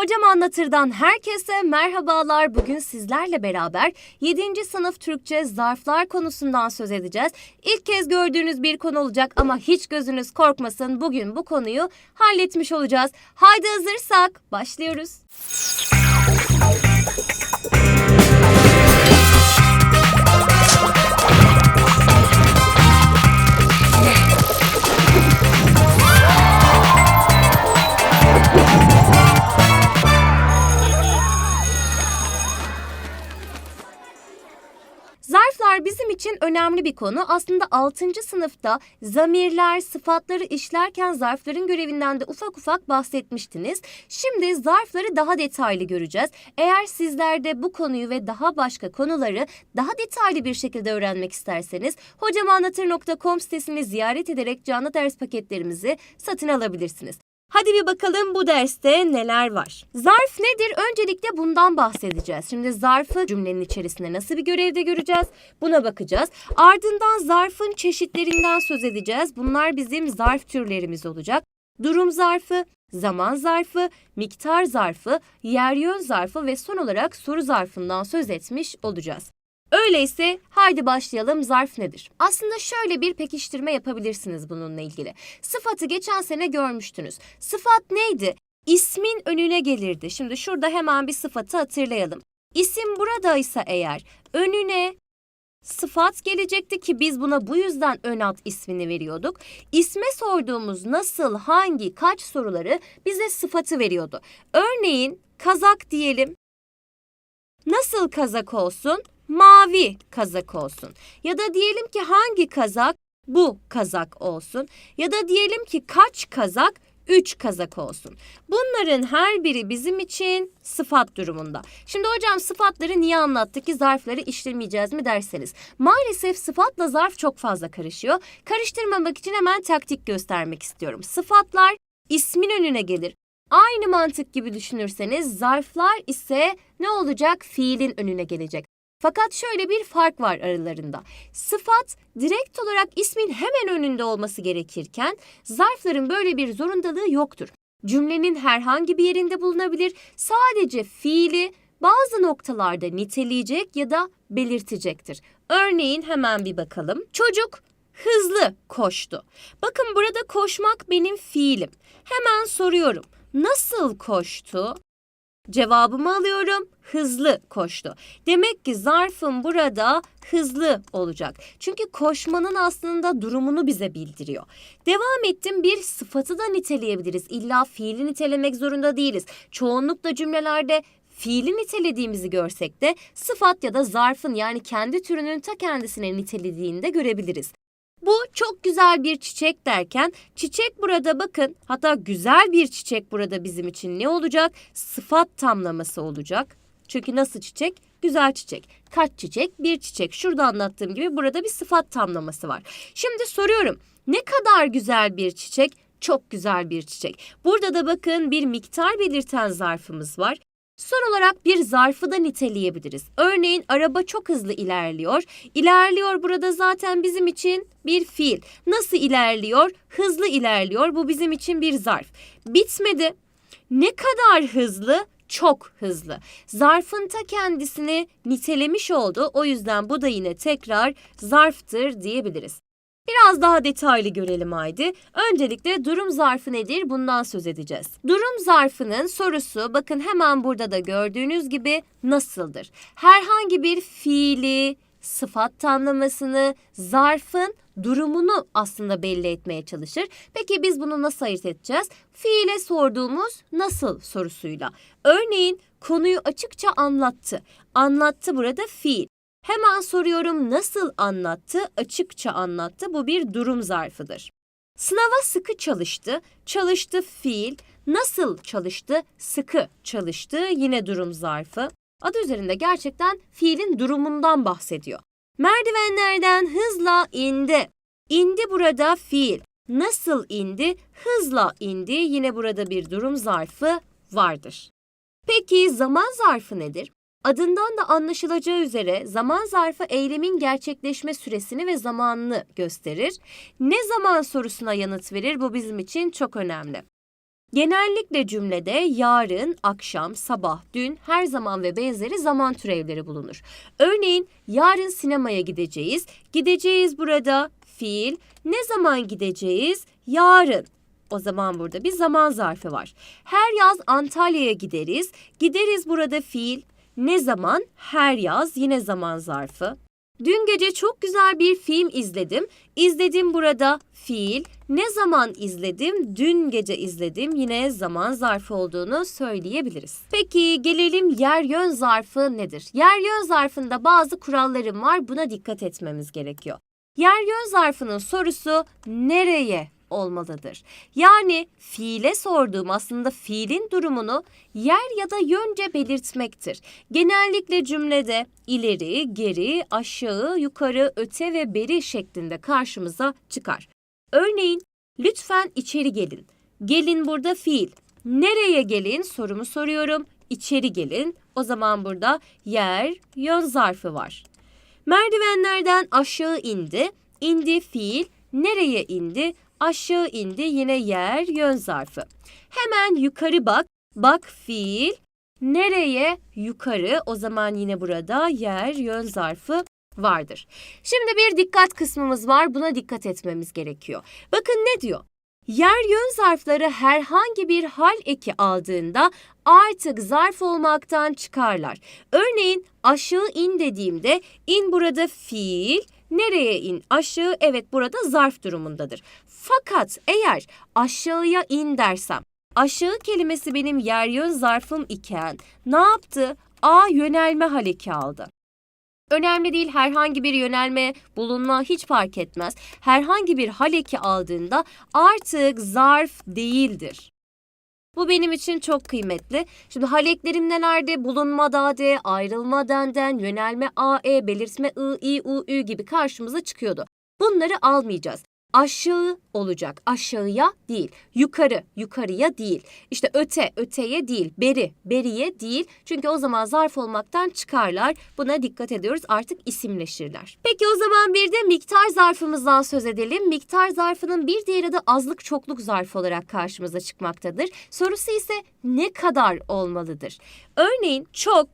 Hocam Anlatır'dan herkese merhabalar. Bugün sizlerle beraber 7. sınıf Türkçe zarflar konusundan söz edeceğiz. İlk kez gördüğünüz bir konu olacak ama hiç gözünüz korkmasın. Bugün bu konuyu halletmiş olacağız. Haydi hazırsak başlıyoruz. Önemli bir konu. Aslında 6. sınıfta zamirler, sıfatları işlerken zarfların görevinden de ufak ufak bahsetmiştiniz. Şimdi zarfları daha detaylı göreceğiz. Eğer sizler de bu konuyu ve daha başka konuları daha detaylı bir şekilde öğrenmek isterseniz hocamanlatır.com sitesini ziyaret ederek canlı ders paketlerimizi satın alabilirsiniz. Hadi bir bakalım bu derste neler var. Zarf nedir? Öncelikle bundan bahsedeceğiz. Şimdi zarfı cümlenin içerisinde nasıl bir görevde göreceğiz? Buna bakacağız. Ardından zarfın çeşitlerinden söz edeceğiz. Bunlar bizim zarf türlerimiz olacak. Durum zarfı, zaman zarfı, miktar zarfı, yer yön zarfı ve son olarak soru zarfından söz etmiş olacağız. Öyleyse haydi başlayalım zarf nedir? Aslında şöyle bir pekiştirme yapabilirsiniz bununla ilgili. Sıfatı geçen sene görmüştünüz. Sıfat neydi? İsmin önüne gelirdi. Şimdi şurada hemen bir sıfatı hatırlayalım. İsim buradaysa eğer önüne sıfat gelecekti ki biz buna bu yüzden ön ad ismini veriyorduk. İsme sorduğumuz nasıl, hangi, kaç soruları bize sıfatı veriyordu. Örneğin kazak diyelim. Nasıl kazak olsun? Mavi kazak olsun. Ya da diyelim ki hangi kazak? Bu kazak olsun. Ya da diyelim ki kaç kazak? 3 kazak olsun. Bunların her biri bizim için sıfat durumunda. Şimdi hocam sıfatları niye anlattık ki zarfları işlemeyeceğiz mi derseniz. Maalesef sıfatla zarf çok fazla karışıyor. Karıştırmamak için hemen taktik göstermek istiyorum. Sıfatlar ismin önüne gelir. Aynı mantık gibi düşünürseniz zarflar ise ne olacak? Fiilin önüne gelecek. Fakat şöyle bir fark var aralarında. Sıfat direkt olarak ismin hemen önünde olması gerekirken zarfların böyle bir zorundalığı yoktur. Cümlenin herhangi bir yerinde bulunabilir. Sadece fiili bazı noktalarda niteleyecek ya da belirtecektir. Örneğin hemen bir bakalım. Çocuk hızlı koştu. Bakın burada koşmak benim fiilim. Hemen soruyorum. Nasıl koştu? Cevabımı alıyorum. Hızlı koştu. Demek ki zarfım burada hızlı olacak. Çünkü koşmanın aslında durumunu bize bildiriyor. Devam ettim bir sıfatı da niteleyebiliriz. İlla fiili nitelemek zorunda değiliz. Çoğunlukla cümlelerde fiili nitelediğimizi görsek de sıfat ya da zarfın yani kendi türünün ta kendisine nitelediğini de görebiliriz. Bu çok güzel bir çiçek derken çiçek burada bakın hatta güzel bir çiçek burada bizim için ne olacak? Sıfat tamlaması olacak. Çünkü nasıl çiçek? Güzel çiçek. Kaç çiçek? Bir çiçek. Şurada anlattığım gibi burada bir sıfat tamlaması var. Şimdi soruyorum. Ne kadar güzel bir çiçek? Çok güzel bir çiçek. Burada da bakın bir miktar belirten zarfımız var. Son olarak bir zarfı da niteleyebiliriz. Örneğin araba çok hızlı ilerliyor. İlerliyor burada zaten bizim için bir fiil. Nasıl ilerliyor? Hızlı ilerliyor. Bu bizim için bir zarf. Bitmedi. Ne kadar hızlı? Çok hızlı. Zarfın ta kendisini nitelemiş oldu. O yüzden bu da yine tekrar zarftır diyebiliriz. Biraz daha detaylı görelim haydi. Öncelikle durum zarfı nedir bundan söz edeceğiz. Durum zarfının sorusu bakın hemen burada da gördüğünüz gibi nasıldır? Herhangi bir fiili, sıfat tamlamasını, zarfın durumunu aslında belli etmeye çalışır. Peki biz bunu nasıl ayırt edeceğiz? Fiile sorduğumuz nasıl sorusuyla. Örneğin konuyu açıkça anlattı. Anlattı burada fiil. Hemen soruyorum nasıl anlattı? Açıkça anlattı. Bu bir durum zarfıdır. Sınava sıkı çalıştı. Çalıştı fiil. Nasıl çalıştı? Sıkı çalıştı. Yine durum zarfı. Adı üzerinde gerçekten fiilin durumundan bahsediyor. Merdivenlerden hızla indi. İndi burada fiil. Nasıl indi? Hızla indi. Yine burada bir durum zarfı vardır. Peki zaman zarfı nedir? Adından da anlaşılacağı üzere zaman zarfı eylemin gerçekleşme süresini ve zamanını gösterir. Ne zaman sorusuna yanıt verir bu bizim için çok önemli. Genellikle cümlede yarın, akşam, sabah, dün, her zaman ve benzeri zaman türevleri bulunur. Örneğin yarın sinemaya gideceğiz. Gideceğiz burada fiil. Ne zaman gideceğiz? Yarın. O zaman burada bir zaman zarfı var. Her yaz Antalya'ya gideriz. Gideriz burada fiil. Ne zaman? Her yaz yine zaman zarfı. Dün gece çok güzel bir film izledim. İzledim burada fiil. Ne zaman izledim? Dün gece izledim. Yine zaman zarfı olduğunu söyleyebiliriz. Peki gelelim yer yön zarfı nedir? Yer yön zarfında bazı kurallarım var. Buna dikkat etmemiz gerekiyor. Yer yön zarfının sorusu nereye olmalıdır? Yani fiile sorduğum aslında fiilin durumunu yer ya da yönce belirtmektir. Genellikle cümlede ileri, geri, aşağı, yukarı, öte ve beri şeklinde karşımıza çıkar. Örneğin lütfen içeri gelin. Gelin burada fiil. Nereye gelin sorumu soruyorum. İçeri gelin. O zaman burada yer, yön zarfı var. Merdivenlerden aşağı indi. İndi fiil. Nereye indi? Aşağı indi yine yer yön zarfı. Hemen yukarı bak. Bak fiil. Nereye? Yukarı. O zaman yine burada yer yön zarfı vardır. Şimdi bir dikkat kısmımız var. Buna dikkat etmemiz gerekiyor. Bakın ne diyor? Yer yön zarfları herhangi bir hal eki aldığında artık zarf olmaktan çıkarlar. Örneğin aşağı in dediğimde in burada fiil, nereye in? Aşağı evet burada zarf durumundadır. Fakat eğer aşağıya in dersem aşağı kelimesi benim yer yön zarfım iken ne yaptı? A yönelme hal eki aldı. Önemli değil herhangi bir yönelme, bulunma hiç fark etmez. Herhangi bir hal eki aldığında artık zarf değildir. Bu benim için çok kıymetli. Şimdi hal eklerim nelerde? Bulunma dade, ayrılma denden, yönelme ae, belirtme i, i, u, ü gibi karşımıza çıkıyordu. Bunları almayacağız. Aşağı olacak, aşağıya değil. Yukarı, yukarıya değil. İşte öte, öteye değil. Beri, beriye değil. Çünkü o zaman zarf olmaktan çıkarlar. Buna dikkat ediyoruz. Artık isimleşirler. Peki o zaman bir de miktar zarfımızdan söz edelim. Miktar zarfının bir diğer adı azlık çokluk zarfı olarak karşımıza çıkmaktadır. Sorusu ise ne kadar olmalıdır? Örneğin çok,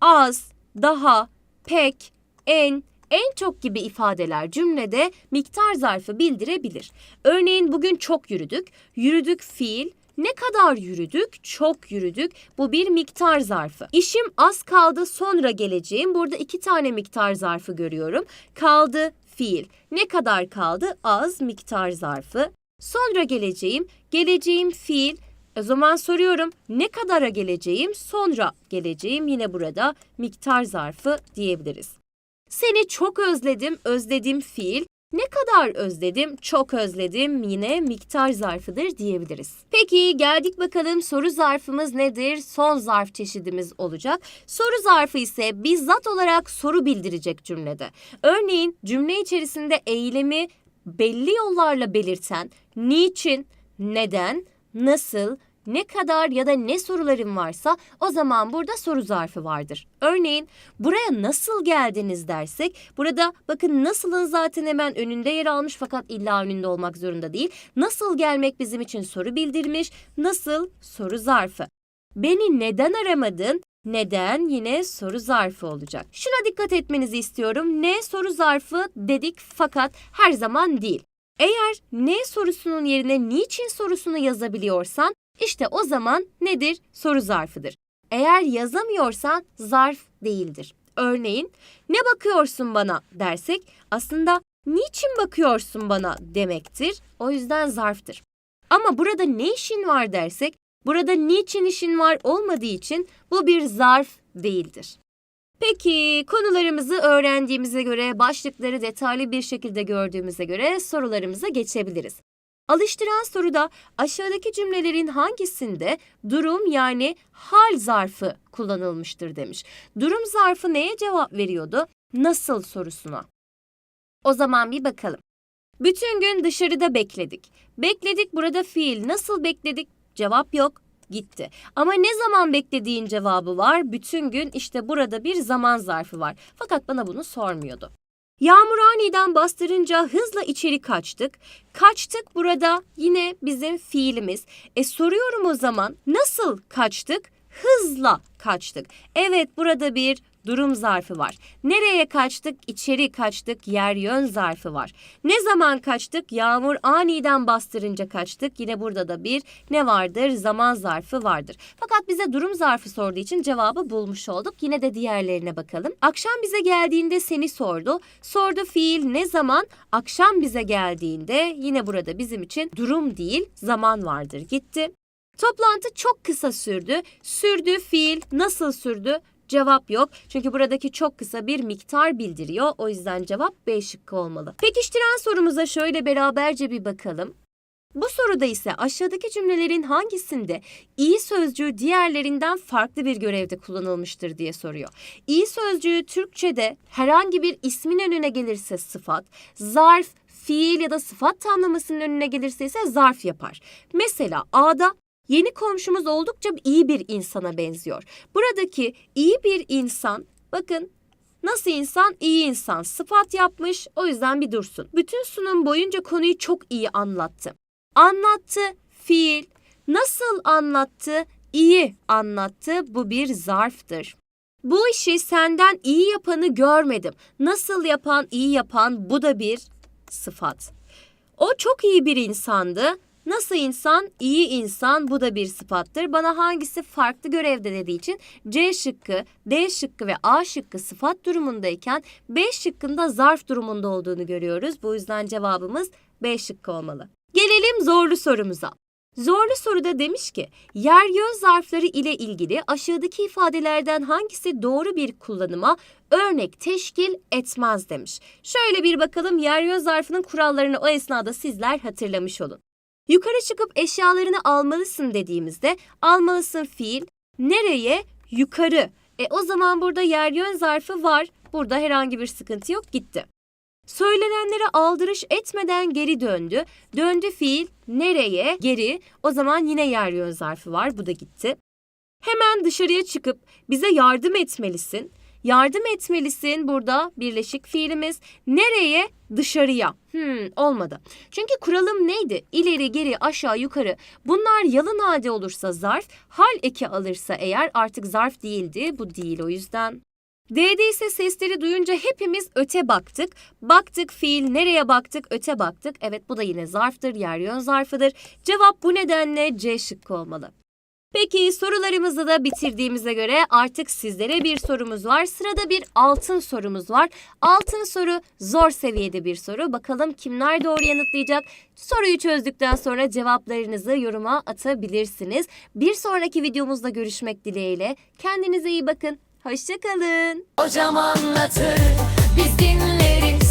az, daha, pek, en, en çok gibi ifadeler cümlede miktar zarfı bildirebilir. Örneğin bugün çok yürüdük. Yürüdük fiil. Ne kadar yürüdük? Çok yürüdük. Bu bir miktar zarfı. İşim az kaldı sonra geleceğim. Burada iki tane miktar zarfı görüyorum. Kaldı fiil. Ne kadar kaldı? Az miktar zarfı. Sonra geleceğim. Geleceğim fiil. O zaman soruyorum ne kadara geleceğim? Sonra geleceğim yine burada miktar zarfı diyebiliriz. Seni çok özledim, özledim fiil. Ne kadar özledim, çok özledim yine miktar zarfıdır diyebiliriz. Peki geldik bakalım soru zarfımız nedir? Son zarf çeşidimiz olacak. Soru zarfı ise bizzat olarak soru bildirecek cümlede. Örneğin cümle içerisinde eylemi belli yollarla belirten niçin, neden, nasıl, ne kadar ya da ne sorularım varsa o zaman burada soru zarfı vardır. Örneğin buraya nasıl geldiniz dersek burada bakın nasılın zaten hemen önünde yer almış fakat illa önünde olmak zorunda değil. Nasıl gelmek bizim için soru bildirmiş. Nasıl soru zarfı. Beni neden aramadın? Neden yine soru zarfı olacak. Şuna dikkat etmenizi istiyorum. Ne soru zarfı dedik fakat her zaman değil. Eğer ne sorusunun yerine niçin sorusunu yazabiliyorsan işte o zaman nedir? Soru zarfıdır. Eğer yazamıyorsan zarf değildir. Örneğin ne bakıyorsun bana dersek aslında niçin bakıyorsun bana demektir. O yüzden zarftır. Ama burada ne işin var dersek burada niçin işin var olmadığı için bu bir zarf değildir. Peki konularımızı öğrendiğimize göre, başlıkları detaylı bir şekilde gördüğümüze göre sorularımıza geçebiliriz. Alıştıran soruda aşağıdaki cümlelerin hangisinde durum yani hal zarfı kullanılmıştır demiş. Durum zarfı neye cevap veriyordu? Nasıl sorusuna. O zaman bir bakalım. Bütün gün dışarıda bekledik. Bekledik burada fiil. Nasıl bekledik? Cevap yok. Gitti. Ama ne zaman beklediğin cevabı var. Bütün gün işte burada bir zaman zarfı var. Fakat bana bunu sormuyordu. Yağmur aniden bastırınca hızla içeri kaçtık. Kaçtık burada yine bizim fiilimiz. E soruyorum o zaman nasıl kaçtık? Hızla kaçtık. Evet burada bir durum zarfı var. Nereye kaçtık? İçeri kaçtık. Yer yön zarfı var. Ne zaman kaçtık? Yağmur aniden bastırınca kaçtık. Yine burada da bir ne vardır? Zaman zarfı vardır. Fakat bize durum zarfı sorduğu için cevabı bulmuş olduk. Yine de diğerlerine bakalım. Akşam bize geldiğinde seni sordu. Sordu fiil ne zaman? Akşam bize geldiğinde yine burada bizim için durum değil zaman vardır. Gitti. Toplantı çok kısa sürdü. Sürdü fiil nasıl sürdü? Cevap yok. Çünkü buradaki çok kısa bir miktar bildiriyor. O yüzden cevap B şıkkı olmalı. Pekiştiren sorumuza şöyle beraberce bir bakalım. Bu soruda ise aşağıdaki cümlelerin hangisinde iyi sözcüğü diğerlerinden farklı bir görevde kullanılmıştır diye soruyor. İyi sözcüğü Türkçe'de herhangi bir ismin önüne gelirse sıfat, zarf, fiil ya da sıfat tamlamasının önüne gelirse ise zarf yapar. Mesela A'da Yeni komşumuz oldukça iyi bir insana benziyor. Buradaki iyi bir insan, bakın nasıl insan? İyi insan. Sıfat yapmış, o yüzden bir dursun. Bütün sunum boyunca konuyu çok iyi anlattı. Anlattı, fiil. Nasıl anlattı? İyi anlattı. Bu bir zarftır. Bu işi senden iyi yapanı görmedim. Nasıl yapan, iyi yapan bu da bir sıfat. O çok iyi bir insandı. Nasıl insan? İyi insan. Bu da bir sıfattır. Bana hangisi farklı görevde dediği için C şıkkı, D şıkkı ve A şıkkı sıfat durumundayken B şıkkında zarf durumunda olduğunu görüyoruz. Bu yüzden cevabımız B şıkkı olmalı. Gelelim zorlu sorumuza. Zorlu soruda demiş ki, yer yön zarfları ile ilgili aşağıdaki ifadelerden hangisi doğru bir kullanıma örnek teşkil etmez demiş. Şöyle bir bakalım yer yön zarfının kurallarını o esnada sizler hatırlamış olun. Yukarı çıkıp eşyalarını almalısın dediğimizde almalısın fiil nereye? Yukarı. E o zaman burada yer yön zarfı var. Burada herhangi bir sıkıntı yok gitti. Söylenenlere aldırış etmeden geri döndü. Döndü fiil nereye? Geri. O zaman yine yer yön zarfı var. Bu da gitti. Hemen dışarıya çıkıp bize yardım etmelisin. Yardım etmelisin burada birleşik fiilimiz. Nereye? Dışarıya. Hmm, olmadı. Çünkü kuralım neydi? İleri, geri, aşağı, yukarı. Bunlar yalın halde olursa zarf, hal eki alırsa eğer artık zarf değildi. Bu değil o yüzden. D'de ise sesleri duyunca hepimiz öte baktık. Baktık fiil nereye baktık? Öte baktık. Evet bu da yine zarftır, yer yön zarfıdır. Cevap bu nedenle C şıkkı olmalı. Peki sorularımızı da bitirdiğimize göre artık sizlere bir sorumuz var. Sırada bir altın sorumuz var. Altın soru zor seviyede bir soru. Bakalım kimler doğru yanıtlayacak? Soruyu çözdükten sonra cevaplarınızı yoruma atabilirsiniz. Bir sonraki videomuzda görüşmek dileğiyle. Kendinize iyi bakın. Hoşçakalın. Hocam anlatır, biz dinleriz.